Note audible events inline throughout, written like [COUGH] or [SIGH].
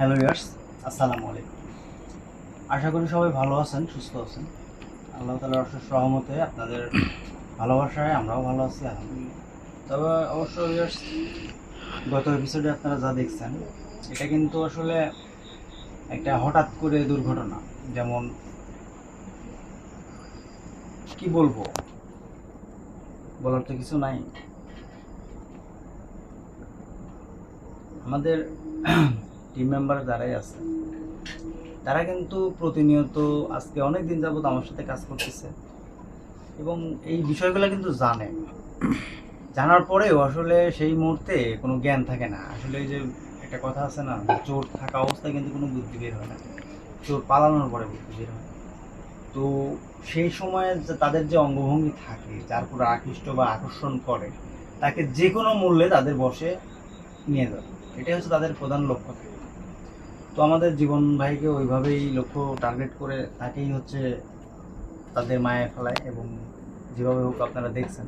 Hello years আসসালামু আলাইকুম। আশা করি সবাই ভালো আছেন, সুস্থ আছেন। আল্লাহ তালার অশেষ সহমতে আপনাদের ভালোবাসায় আমরাও ভালো আছি, আলহামদুলিল্লাহ। তবে অবশ্য ইয়ার্স গত এপিসোডে আপনারা যা দেখছেন, এটা কিন্তু আসলে একটা হঠাৎ করে দুর্ঘটনা। যেমন, কি বলব? বলার তো কিছু নাই। আমাদের টিম মেম্বার যারাই আছে, তারা কিন্তু প্রতিনিয়ত আজকে অনেক দিন যাবত আমার সাথে কাজ করতেছে এবং এই বিষয়গুলো কিন্তু জানে। জানার পরেও আসলে সেই মুহূর্তে কোনো জ্ঞান থাকে না। আসলে এই যে একটা কথা আছে না চোর থাকা অবস্থায় কিন্তু কোনো বুদ্ধি বের হয় না। চোর পালানোর পরে বুদ্ধি বের হয় তো সেই সময়ে তাদের যে অঙ্গভঙ্গি থাকে, যার উপর আকৃষ্ট বা আকর্ষণ করে, তাকে যে কোনো মূল্যে তাদের বসে নিয়ে যাবে। এটাই হচ্ছে তাদের প্রধান লক্ষ্য থাকে। তো আমাদের জীবন ভাইকে ওইভাবেই লক্ষ্য টার্গেট করে তাকেই হচ্ছে তাদের মায়ে ফেলায় এবং যেভাবে হোক আপনারা দেখছেন,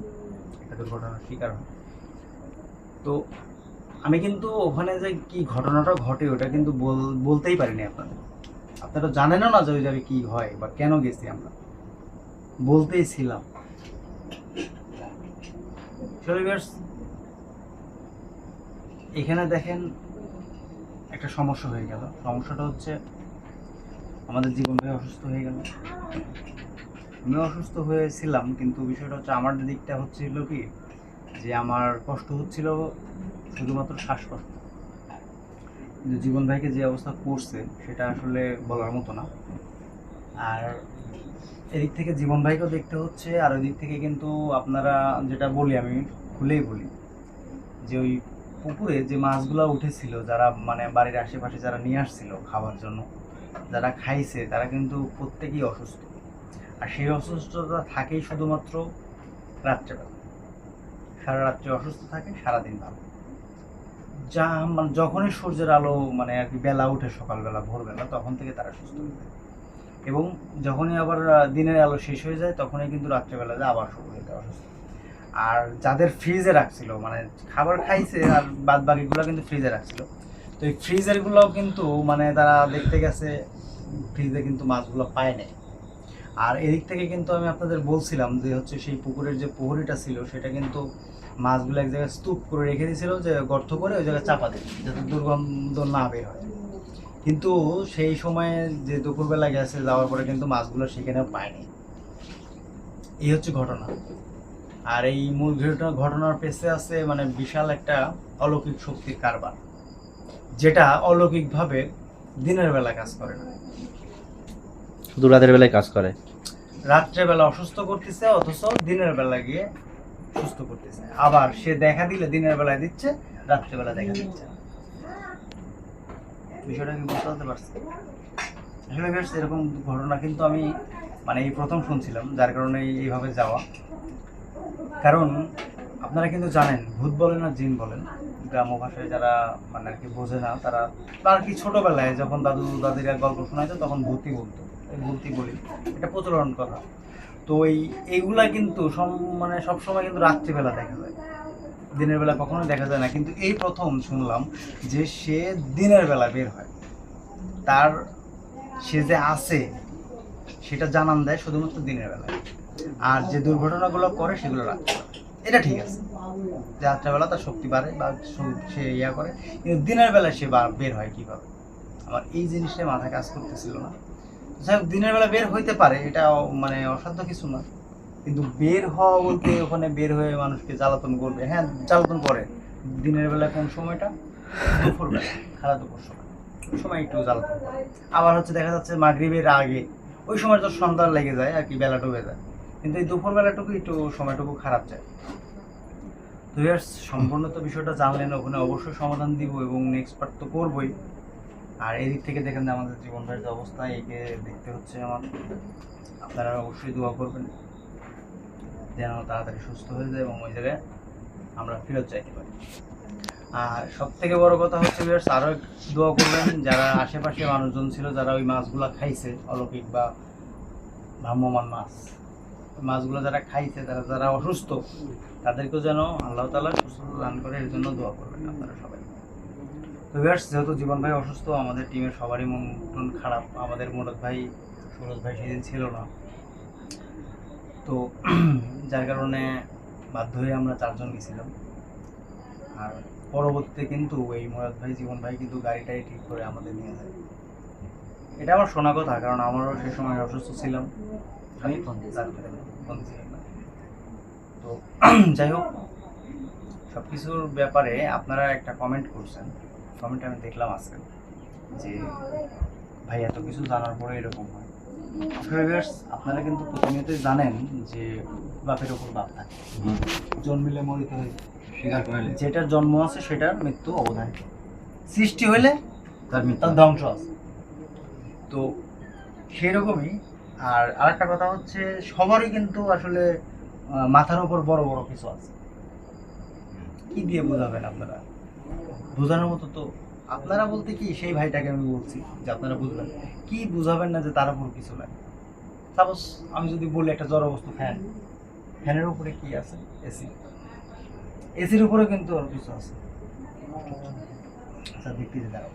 একটা দুর্ঘটনার শিকার হয় তো আমি কিন্তু ওখানে যে কি ঘটনাটা ঘটে ওটা কিন্তু বল- বলতেই পারিনি আপনাদের। আপনারা জানেনও না যে ওই জায়গায় কি হয় বা কেন গেছি আমরা। বলতেই ছিলাম। এখানে দেখেন একটা সমস্যা হয়ে গেল। সমস্যাটা হচ্ছে আমাদের জীবন ভাই অসুস্থ হয়ে গেল। আমি অসুস্থ হয়েছিলাম, কিন্তু বিষয়টা হচ্ছে আমার দিকটা হচ্ছিল কি? যে আমার কষ্ট হচ্ছিল শুধুমাত্র শ্বাসকষ্ট। কিন্তু জীবন ভাইকে যে অবস্থা করছে, সেটা আসলে বলার মতো না। আর এদিক থেকে জীবন ভাইকেও দেখতে হচ্ছে, আর ওই দিক থেকে কিন্তু আপনারা যেটা বলি আমি, খুলেই বলি, যে ওই পুকুরে যে মাছগুলো উঠেছিল, যারা মানে বাড়ির আশেপাশে যারা নিয়ে আসছিল খাওয়ার জন্য, যারা খাইছে, তারা কিন্তু প্রত্যেকেই অসুস্থ। আর সেই অসুস্থতা থাকেই শুধুমাত্র রাত্রেবেলা। সারা রাত্রে অসুস্থ থাকে, সারাদিন ভালো। যা মানে যখনই সূর্যের আলো মানে আর কি বেলা উঠে সকালবেলা, ভোরবেলা, তখন থেকে তারা সুস্থ হয়ে যায়। এবং যখনই আবার দিনের আলো শেষ হয়ে যায়, তখনই কিন্তু রাত্রেবেলা যায় আবার শুরু হয়ে যায় অসুস্থ আর যাদের ফ্রিজে রাখছিল মানে খাবার খাইছে আর বাদ বাকিগুলো কিন্তু ফ্রিজে রাখছিল। তো এই ফ্রিজেরগুলোও কিন্তু মানে তারা দেখতে গেছে, ফ্রিজে কিন্তু মাছগুলো পায় নাই। আর এদিক থেকে কিন্তু আমি আপনাদের বলছিলাম যে হচ্ছে সেই পুকুরের যে পুকুরিটা ছিল, সেটা কিন্তু মাছগুলো এক জায়গায় স্তূপ করে রেখে দিয়েছিল, যে গর্ত করে ওই জায়গায় চাপা দিল যাতে দুর্গন্ধ না বের হয়। কিন্তু সেই সময়ে যে দুপুরবেলা গেছে, যাওয়ার পরে কিন্তু মাছগুলো সেখানে পায়নি। এই হচ্ছে ঘটনা। আর এই মূল ঘটনা ঘটনার পেছে আছে মানে বিশাল একটা অলৌকিক শক্তির কারবার যেটা অলৌকিকভাবে দিনের বেলা কাজ করে না। শুধু রাতের বেলায় কাজ করে? রাত্রেবেলা অসুস্থ করতেছে অথচ দিনের বেলা গিয়ে সুস্থ করতেছে। আবার সে দেখা দিলে দিনের বেলায় দিচ্ছে রাত্রে রাত্রেবেলা দেখা দিচ্ছে। বিষয়টা কি বুঝতে পারছি? আসলে বেশ এরকম ঘটনা কিন্তু আমি মানে এই প্রথম শুনছিলাম যার কারণে এইভাবে যাওয়া। কারণ আপনারা কিন্তু জানেন, ভূত বলেন আর জিন বলেন গ্রাম্য ভাষায় যারা মানে আর কি বোঝে না, তারা আর কি ছোটবেলায় যখন দাদু দাদিরা গল্প শোনাইতো, তখন ভূতই বলতো। ভূতই বলি, এটা প্রচলন কথা। তো এই, এইগুলা কিন্তু মানে সবসময় কিন্তু রাত্রিবেলা দেখা যায়। দিনের বেলা কখনো দেখা যায় না। কিন্তু এই প্রথম শুনলাম যে সে দিনের বেলা বের হয়। তার সে যে আছে, সেটা জানান দেয় শুধুমাত্র দিনের বেলায়। আর যে দুর্ঘটনাগুলো করে সেগুলো রাত্রিবেলা এটা ঠিক আছে। রাত্রেবেলা তার শক্তি বাড়ে বা সে ইয়া করে, কিন্তু দিনের বেলা সে বের হয় কীভাবে? আমার এই জিনিসটা মাথায় কাজ করতেছিল না। যাই হোক, দিনের বেলা বের হইতে পারে, এটা মানে অসাধ্য কিছু না। কিন্তু বের হওয়া বলতে ওখানে বের হয়ে মানুষকে জ্বালাতন করবে। হ্যাঁ জ্বালাতন করে। দিনের বেলা কোন সময়টা? দুপুর বেলা খারাপ দুপুর সময় সময় একটু জ্বালাতন আবার হচ্ছে দেখা যাচ্ছে মাগরিবের আগে, ওই সময় তো সন্ধ্যা লেগে যায় আর কি, বেলা ডুবে যায়। কিন্তু এই দুপুর বেলাটুকু একটু সময়টুকু খারাপ যায়। তো ইয়ার্স সম্পূর্ণ তো বিষয়টা জানলেন, ওখানে অবশ্যই সমাধান দিব এবং নেক্সট পার্ট তো করবই। আর এদিক থেকে দেখেন যে আমাদের জীবন যে অবস্থা, একে দেখতে হচ্ছে আমার। আপনারা অবশ্যই দোয়া করবেন, যেন তাড়াতাড়ি সুস্থ হয়ে যায় এবং ওই জায়গায় আমরা ফেরত যাইতে পারি। আর সব থেকে বড় কথা হচ্ছে ভিউয়ার্স আরও দোয়া করবেন, যারা আশেপাশে মানুষজন ছিল, যারা ওই মাছগুলা খাইছে, অলৌকিক বা ভ্রাম্যমান মাছ। মাছগুলো যারা খাইছে, তারা যারা অসুস্থ, তাদেরকেও যেন আল্লাহ তালা সুস্থ দান করে, এর জন্য দোয়া করবেন আপনারা সবাই। তো ভিউয়ার্স যেহেতু জীবন ভাই অসুস্থ, আমাদের টিমের সবারই মন খারাপ। আমাদের মোরদ ভাই, সুরজ ভাই সেদিন ছিল না। তো [CLEARS THROAT] যার কারণে বাধ্য হয়ে আমরা চারজন গেছিলাম। আর পরবর্তীতে কিন্তু এই মোরাদ ভাই, জীবন ভাই কিন্তু গাড়িটাই ঠিক করে আমাদের নিয়ে যায়। এটা আমার শোনা কথা, কারণ আমারও সে সময় অসুস্থ ছিলাম। আমি ফোন তো [CLEARS THROAT] যাই হোক সব কিছুর ব্যাপারে আপনারা একটা কমেন্ট করছেন। কমেন্ট আমি দেখলাম আজকে যে ভাই এত কিছু জানার পরে এরকম হয়। আপনারা কিন্তু প্রতিনিয়তই জানেন যে বাপের ওপর বাপ থাকে। জন্মিলে মরিতে হয়। স্বীকার করলে যেটার জন্ম আছে সেটার মৃত্যু অবধারিত। সৃষ্টি হইলে তার মৃত্যু ধ্বংস আছে। তো সেরকমই আর আরেকটা কথা হচ্ছে, সবারই কিন্তু আসলে মাথার উপর বড় বড় কিছু আছে। কি দিয়ে বোঝাবেন আপনারা? বোঝানোর মতো তো আপনারা বলতে কি, সেই ভাইটাকে আমি বলছি যে আপনারা বুঝবেন। কি বুঝাবেন না যে তার উপর কিছু নাই? সাপোজ আমি যদি বলি একটা জড় বস্তু ফ্যান। ফ্যানের উপরে কি আছে? এসি। এসির উপরে কিন্তু ওর কিছু আছে। আচ্ছা দেখতে দাঁড়াও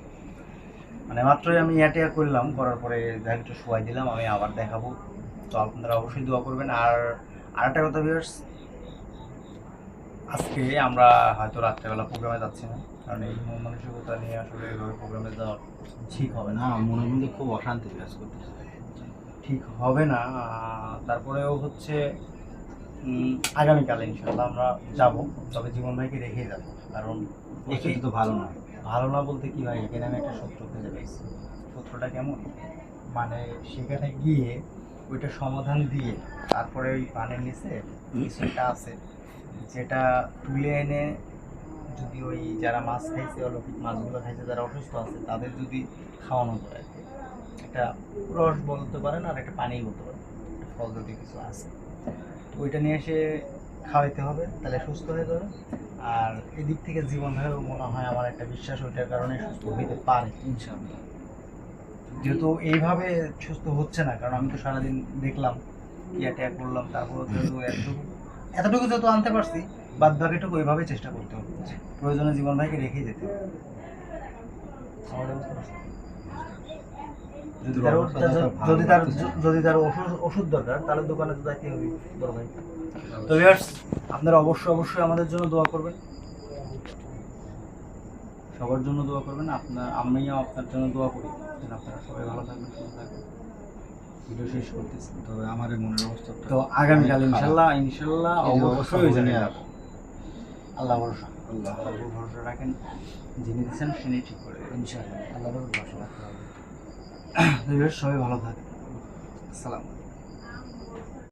মানে মাত্রই আমি ইয়াটিয়া করলাম করার পরে দেখা একটু শোয়াই দিলাম আমি আবার দেখাবো। তো আপনারা অবশ্যই দোয়া করবেন। আর আরেকটা কথা ভিউয়ার্স আজকে আমরা হয়তো রাত্রেবেলা প্রোগ্রামে যাচ্ছি না কারণ এই মানসিকতা নিয়ে আসলে এইভাবে প্রোগ্রামে যাওয়া ঠিক হবে না। না মনের মধ্যে খুব অশান্তি বিরাজ করতেছে। ঠিক হবে না। তারপরেও হচ্ছে আগামীকাল ইনশাল্লাহ আমরা যাব তবে জীবন ভাইকে রেখেই যাব কারণ তো ভালো না ভালো না বলতে কি ভাই এখানে আমি একটা সূত্র খুঁজে পেয়েছি। সূত্রটা কেমন? মানে সেখানে গিয়ে ওইটা সমাধান দিয়ে তারপরে ওই পানের নিচে কিছু একটা আছে, যেটা তুলে এনে যদি ওই যারা মাছ খাইছে, অলৌকিক মাছগুলো খাইছে, যারা অসুস্থ আছে, তাদের যদি খাওয়ানো যায়। একটা রস বলতে পারেন আর একটা পানি বলতে পারেন। ফল জাতীয় কিছু আছে। ওইটা নিয়ে এসে খাওয়াইতে হবে তাহলে সুস্থ হয়ে যাবে। আর এদিক থেকে জীবন ভাইও মনে হয় আমার একটা বিশ্বাস ওইটার কারণে সুস্থ হইতে পারে। ইনশাআল্লাহ। যেহেতু এইভাবে সুস্থ হচ্ছে না কারণ আমি তো সারাদিন দেখলাম ইয়া ট্যাগ করলাম তারপর যেহেতু এতটুকু এতটুকু যেহেতু আনতে পারছি বাদ বাকিটুকু ওইভাবে চেষ্টা করতে হবে। প্রয়োজনে জীবন ভাইকে রেখেই যেতে হবে? যদি তার যদি তার ওষুধ ওষুধ দরকার তাহলে দোকানে তো যাইতে হবে বড় ভাই। তো ভিউয়ার্স আপনারা অবশ্যই অবশ্যই আমাদের জন্য দোয়া করবেন। সবার জন্য দোয়া করবেন আপনার আমিও আপনার জন্য দোয়া করি। যেন আপনারা সবাই ভালো থাকবেন সুস্থ থাকবেন। ভিডিও শেষ করতেছি তবে আমার মনের অবস্থা তো আগামীকাল ইনশাল্লাহ ইনশাল্লাহ অবশ্যই অবস্থা জানি আল্লাহ ভরসা। আল্লাহ। ভরসা রাখেন যিনি দিচ্ছেন তিনি ঠিক করে আল্লাহর উপর ভরসা রাখতে হবে। তো ভিউয়ার্স, সবাই ভালো থাকেন আসসালামু আলাইকুম